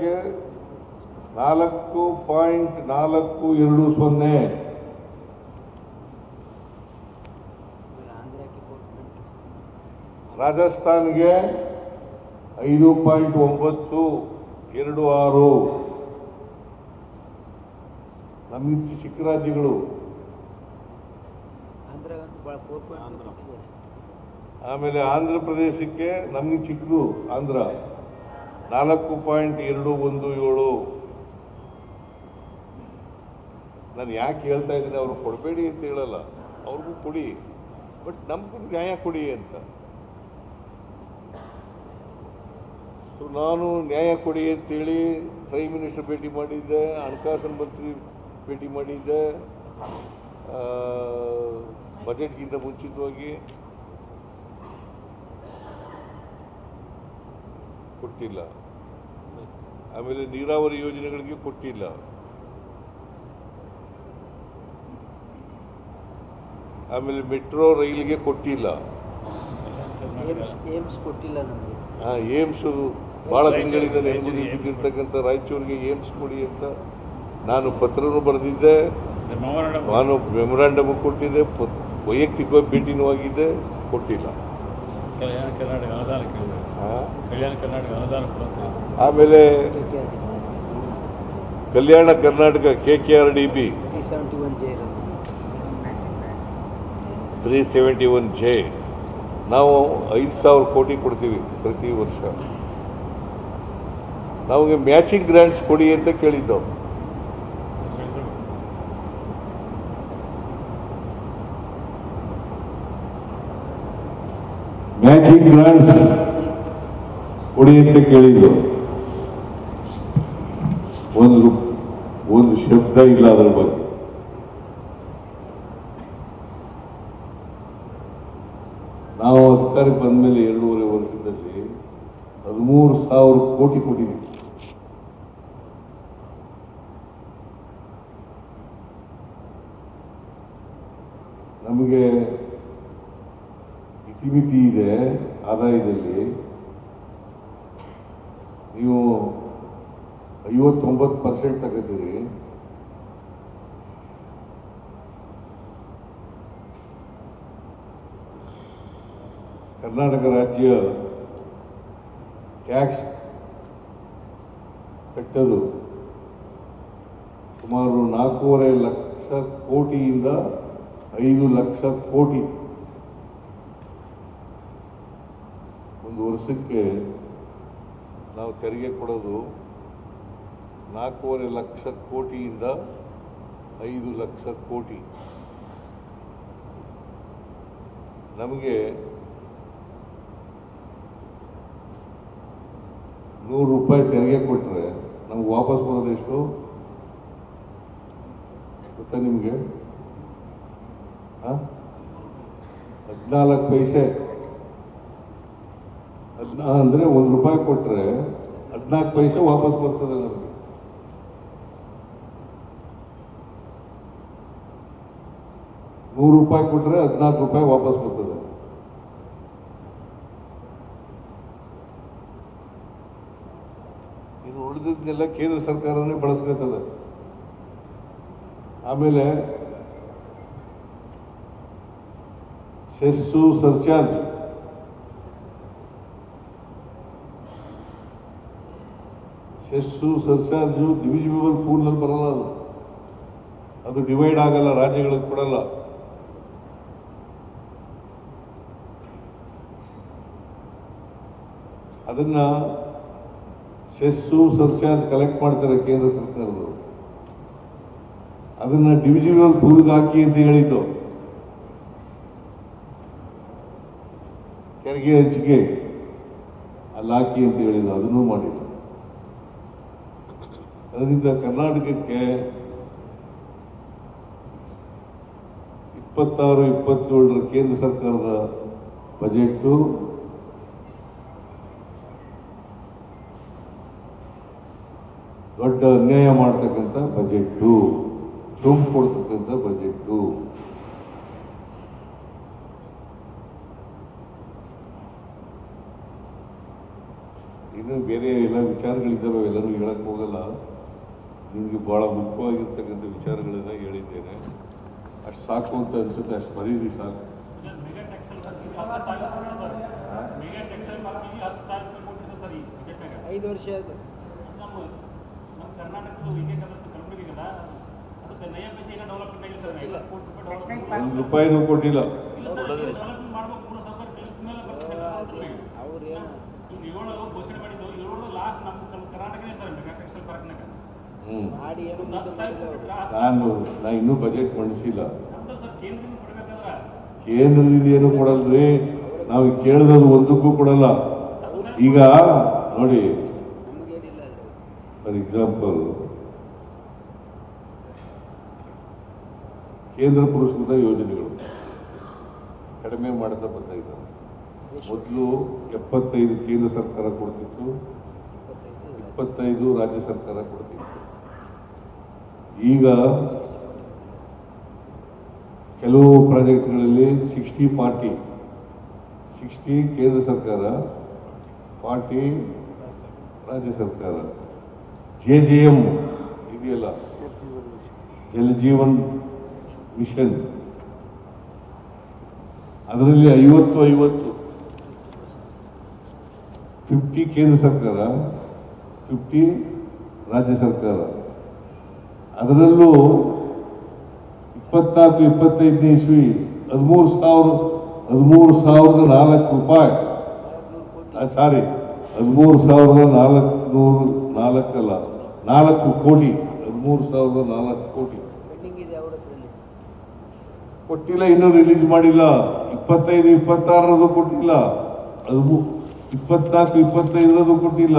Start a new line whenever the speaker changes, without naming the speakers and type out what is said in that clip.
ಆಂಧ್ರಕ್ಕೆ ನಾಲ್ಕು ಪಾಯಿಂಟ್ ನಾಲ್ಕು ಎರಡು ಸೊನ್ನೆ. ರಾಜಸ್ಥಾನ್ಗೆ ಐದು ಪಾಯಿಂಟ್ ಒಂಬತ್ತು ಎರಡು ಆರು. ನಮ್ಮಿಂಚು ಚಿಕ್ಕ ರಾಜ್ಯಗಳು. ಆಮೇಲೆ ಆಂಧ್ರ ಪ್ರದೇಶಕ್ಕೆ ನಮಗೆ ಚಿಕ್ಕದು ಆಂಧ್ರ. ನಾಲ್ಕು ಪಾಯಿಂಟ್ ಎರಡು ಒಂದು ಏಳು. ನಾನು ಯಾಕೆ ಹೇಳ್ತಾ ಇದ್ದೀನಿ, ಅವರು ಕೊಡಬೇಡಿ ಅಂತ ಹೇಳಲ್ಲ. ಅವ್ರಿಗೂ ಕೊಡಿ, ಬಟ್ ನಮಗೂ ನ್ಯಾಯ ಕೊಡಿ ಅಂತ. ನಾನು ನ್ಯಾಯ ಕೊಡಿ ಅಂತೇಳಿ ಪ್ರೈಮ್ ಮಿನಿಸ್ಟರ್ ಭೇಟಿ ಮಾಡಿದ್ದೆ, ಹಣಕಾಸಿನ ಮಂತ್ರಿ ಭೇಟಿ ಮಾಡಿದ್ದೆ. ಬಜೆಟ್ಗಿಂತ ಮುಂಚಿತವಾಗಿ ಕೊಟ್ಟಿಲ್ಲ. ಆಮೇಲೆ ನೀರಾವರಿ ಯೋಜನೆಗಳಿಗೆ ಕೊಟ್ಟಿಲ್ಲ. ಆಮೇಲೆ ಮೆಟ್ರೋ ರೈಲ್ಗೆ ಕೊಟ್ಟಿಲ್ಲ.
ಏಮ್ಸ್ ಬಹಳ ಕೊಟ್ಟಿಲ್ಲ ನಮಗೆ.
ಆ, ಏಮ್ಸು ಭಾಳ ತಿಂಗಳಿಂದ ನೆಮ್ಮದಿ ಬಿದ್ದಿರ್ತಕ್ಕಂಥ ರಾಯಚೂರಿಗೆ ಏಮ್ಸ್ ಕೊಡಿ ಅಂತ ನಾನು ಪತ್ರನೂ ಬರೆದಿದ್ದೆ. ನಾನು ಮೆಮೊರಾಂಡಮ್ ಕೊಟ್ಟಿದ್ದೆ. ವೈಯಕ್ತಿಕ ವೈಯಕ್ತಿಕವಾಗಿ ಭೇಟಿನೂ ಆಗಿದ್ದೆ ಕೊಟ್ಟಿಲ್ಲ.
ಕಲ್ಯಾಣ ಕರ್ನಾಟಕ ಅನುದಾನ ಕೇಳಿದ್ದಾರೆ ಕಲ್ಯಾಣ ಕರ್ನಾಟಕ ಅನುದಾನ ಕೊಡುತ್ತೆ
ಆಮೇಲೆ Kalyana Karnataka K K R D B
three seventy one J.
Three seventy one J ನಾವು ಐದು ಸಾವಿರ ಕೋಟಿ ಕೊಡ್ತೀವಿ ಪ್ರತಿ ವರ್ಷ. ನಮಗೆ ಮ್ಯಾಚಿಂಗ್ ಗ್ರ್ಯಾಂಟ್ಸ್ ಕೊಡಿ ಅಂತ ಕೇಳಿದ್ದವು ಮ್ಯಾಚಿಂಗ್ ಗ್ರಾಂಟ್ಸ್ ಕೊಡಿ ಅಂತ ಕೇಳಿದ್ದು ಒಂದು ಒಂದು ಶಬ್ದ ಇಲ್ಲ ಅದರ ಬಗ್ಗೆ. ನಾವು ಅಧಿಕಾರಕ್ಕೆ ಬಂದ ಮೇಲೆ ಎರಡೂವರೆ ವರ್ಷದಲ್ಲಿ ಹದಿಮೂರು ಸಾವಿರ ಕೋಟಿ ಕೊಟ್ಟಿದ್ದೀವಿ. ನಮಗೆ ಇತಿಮಿತಿ ಇದೆ, ಆದಾಯದಲ್ಲಿ. ನೀವು ಐವತ್ತೊಂಬತ್ತು ಪರ್ಸೆಂಟ್ ತಗೋತೀರಿ ಕರ್ನಾಟಕ ರಾಜ್ಯ ಟ್ಯಾಕ್ಸ್ ಕಟ್ಟಲು ಸುಮಾರು ನಾಲ್ಕೂವರೆ ಲಕ್ಷ ಕೋಟಿಯಿಂದ ಐದು ಲಕ್ಷ ಕೋಟಿ. ಒಂದು ವರ್ಷಕ್ಕೆ ನಾವು ತೆರಿಗೆ ಕೊಡೋದು ನಾಲ್ಕೂವರೆ ಲಕ್ಷ ಕೋಟಿಯಿಂದ ಐದು ಲಕ್ಷ ಕೋಟಿ. ನಮಗೆ ನೂರು ರೂಪಾಯಿ ತೆರಿಗೆ ಕೊಟ್ಟರೆ ನಮ್ಗೆ ವಾಪಸ್ ಬರೋದು ಎಷ್ಟು? ಗೊತ್ತಾ ನಿಮಗೆ? ಹದಿನಾಲ್ಕು ಪೈಸೆ. ಹದಿನಾ ಅಂದರೆ ಒಂದು ರೂಪಾಯಿ ಕೊಟ್ಟರೆ ಹದಿನಾಲ್ಕು ಪೈಸೆ ವಾಪಸ್ ಬರ್ತದೆ ನಮಗೆ. ನೂರು ರೂಪಾಯಿ ಕೊಟ್ಟರೆ ಹದಿನಾಲ್ಕು ರೂಪಾಯಿ ವಾಪಸ್ ಬರ್ತದೆ. ಇದು ಉಳಿದಿದ್ದೆಲ್ಲ ಕೇಂದ್ರ ಸರ್ಕಾರನೇ ಬಳಸ್ಕೊತದೆ. ಆಮೇಲೆ cess, surcharge cess surcharge divisible ಪೂಲ್ನಲ್ಲಿ ಬರಲ್ಲ ಅದು. ಅದು ಡಿವೈಡ್ ಆಗಲ್ಲ, ರಾಜ್ಯಗಳಿಗೆ ಕೊಡಲ್ಲ. ಅದನ್ನ ಸೆಸ್ಸು ಸರ್ಚಾರ್ಜ್ ಕಲೆಕ್ಟ್ ಮಾಡ್ತಾರೆ ಕೇಂದ್ರ ಸರ್ಕಾರದವರು. ಅದನ್ನ ಡಿವಿಜಿಬಲ್ ಪೂಲ್ಗೆ ಹಾಕಿ ಅಂತ ಹೇಳಿದ್ದು. ತೆರಿಗೆ ಹಂಚಿಕೆ. ಅಲ್ಲಿ ಹಾಕಿ ಅಂತ ಹೇಳಿದ್ದು, ಅದನ್ನೂ ಮಾಡಿಲ್ಲ ಅದರಿಂದ ಕರ್ನಾಟಕಕ್ಕೆ ಇಪ್ಪತ್ತಾರು, ಇಪ್ಪತ್ತೇಳರ ಕೇಂದ್ರ ಸರ್ಕಾರದ ಬಜೆಟ್ಟು. ದೊಡ್ಡ ಅನ್ಯಾಯ ಮಾಡ್ತಕ್ಕಂಥ ಬಜೆಟ್ಟು ಸೋಂಕು ಕೊಡ್ತಕ್ಕಂಥ ಬಜೆಟ್ಟು. ಇನ್ನೂ ಬೇರೆ ಎಲ್ಲ ವಿಚಾರಗಳಿದ್ದಾವೆ ಎಲ್ಲರೂ ಹೇಳಕ್ಕೆ ಹೋಗಲ್ಲ. ನಿಮಗೆ ಭಾಳ ಮುಖ್ಯವಾಗಿರ್ತಕ್ಕಂಥ ವಿಚಾರಗಳನ್ನು ಹೇಳಿದ್ದೇನೆ. ಅಷ್ಟು ಸಾಕು ಅಂತ ಅನಿಸುತ್ತೆ ಅಷ್ಟು ಬರೀರಿ ಸಾಕು.
ಮೆಗಾ ಟೆಕ್ಸ್ಟೈಲ್ ಪಾರ್ಕಿಗೆ ಹತ್ತು ಸಾವಿರ ಕೊಡೋಣ ಸರ್ ಮೆಗಾ ಟೆಕ್ಸ್ಟೈಲ್ ಪಾರ್ಕಿಗೆ ಹತ್ತು ಸಾವಿರ ರೂಪಾಯಿ ಕೊಟ್ಟಿದೆ ಸರ್ ಈ ಬಜೆಟ್ನಾಗ
ಐದು ವರ್ಷ ಆಯ್ತು
ನಮ್ಮ ನಮ್ಮ ಕರ್ನಾಟಕದ ವಿಕೆ ಕಲಸ ಕಲಬುರಗಿ ಅದ ಅದಕ್ಕೆ ನಯ ಪೈಸೆ ಈಗ ಡೆವಲಪ್ಮೆಂಟ್ ಆಗಿದೆ ಸರ್ ಐವತ್ತು ಕೋಟಿ ರೂಪಾಯಿ ಡೆವಲಪ್ಮೆಂಟ್
ಒಂದು ರೂಪಾಯಿನೂ ಕೊಟ್ಟಿಲ್ಲ
ಇಲ್ಲ ಸರ್ ಡೆವಲಪ್ಮೆಂಟ್ ಮಾಡ್ಬೇಕು ಪೂರ ಸೌಕರ್ಯ ಕೆಲಸದ ಮೇಲೆ ಬರ್ತದೆ ಸರ್
ಅವ್ರು ಏನು
ಈಗ ಏಳು ಘೋಷಣೆ ಮಾಡಿದ್ದು ಏಳು ಲಾಸ್ಟ್ ನಮ್ಮ ಕಲ್- ಕರ್ನಾಟಕನೇ ಸರ್ ಮೆಗಾ ಟೆಕ್ಸ್ಟೈಲ್ ಪಾರ್ಕ್ನಾಗ
ಹ್ಞೂ
ಮಾಡಿ ಏನು
ಒಂದು ಹತ್ತು ಸಾವಿರ ಕೊಟ್ಟಿದ್ರೆ ಹತ್ತು
ನಾನು ನಾ ಇನ್ನೂ ಬಜೆಟ್ ಮಂಡಿಸಿಲ್ಲ.
ಕೇಂದ್ರದಿಂದ
ಏನು ಕೊಡಲ್ರಿ? ನಾವು ಕೇಳಿದದು ಒಂದಕ್ಕೂ ಕೊಡಲ್ಲ. ಈಗ ನೋಡಿ ಫಾರ್ ಎಕ್ಸಾಂಪಲ್ ಕೇಂದ್ರ ಪುರಸ್ಕೃತ ಯೋಜನೆಗಳು ಕಡಿಮೆ ಮಾಡ್ತಾ ಬರ್ತಾ ಇದ್ದಾರೆ ಮೊದಲು ಎಪ್ಪತ್ತೈದು ಕೇಂದ್ರ ಸರ್ಕಾರ ಕೊಡ್ತಿತ್ತು,
ಇಪ್ಪತ್ತೈದು
ರಾಜ್ಯ ಸರ್ಕಾರ ಕೊಡ್ತಿತ್ತು. ಈಗ ಕೆಲವು ಪ್ರಾಜೆಕ್ಟ್ಗಳಲ್ಲಿ ಸಿಕ್ಸ್ಟಿ ಫಾರ್ಟಿ, ಸಿಕ್ಸ್ಟಿ ಕೇಂದ್ರ ಸರ್ಕಾರ, ಫಾರ್ಟಿ ರಾಜ್ಯ ಸರ್ಕಾರ, ಜೆ ಜೆ ಎಂ ಇದೆಯಲ್ಲ, ಜಲಜೀವನ್ ಮಿಷನ್, ಅದರಲ್ಲಿ ಐವತ್ತು ಐವತ್ತು, ಫಿಫ್ಟಿ ಕೇಂದ್ರ ಸರ್ಕಾರ, ಫಿಫ್ಟಿ ರಾಜ್ಯ ಸರ್ಕಾರ. ಅದರಲ್ಲೂ ಇಪ್ಪತ್ನಾಲ್ಕು, ಇಪ್ಪತ್ತೈದನೇ ಇಸ್ವಿ, ಹದಿಮೂರು ಸಾವಿರ, ಹದಿಮೂರು ಸಾವಿರದ ನಾಲ್ಕು ರೂಪಾಯಿ. ಸಾರಿ ಹದಿಮೂರು ಸಾವಿರದ ನಾಲ್ಕು ನೂರು ನಾಲ್ಕಲ್ಲ ನಾಲ್ಕು ಕೋಟಿ, ಹದಿಮೂರು ಸಾವಿರದ ನಾಲ್ಕು ಕೋಟಿ. ಕೊಟ್ಟಿಲ್ಲ, ಇನ್ನೂ ರಿಲೀಸ್ ಮಾಡಿಲ್ಲ. ಇಪ್ಪತ್ತೈದು, ಇಪ್ಪತ್ತಾರರದು ಕೊಟ್ಟಿಲ್ಲ. ಅದು ಇಪ್ಪತ್ನಾಲ್ಕು, ಇಪ್ಪತ್ತೈದರದು ಕೊಟ್ಟಿಲ್ಲ.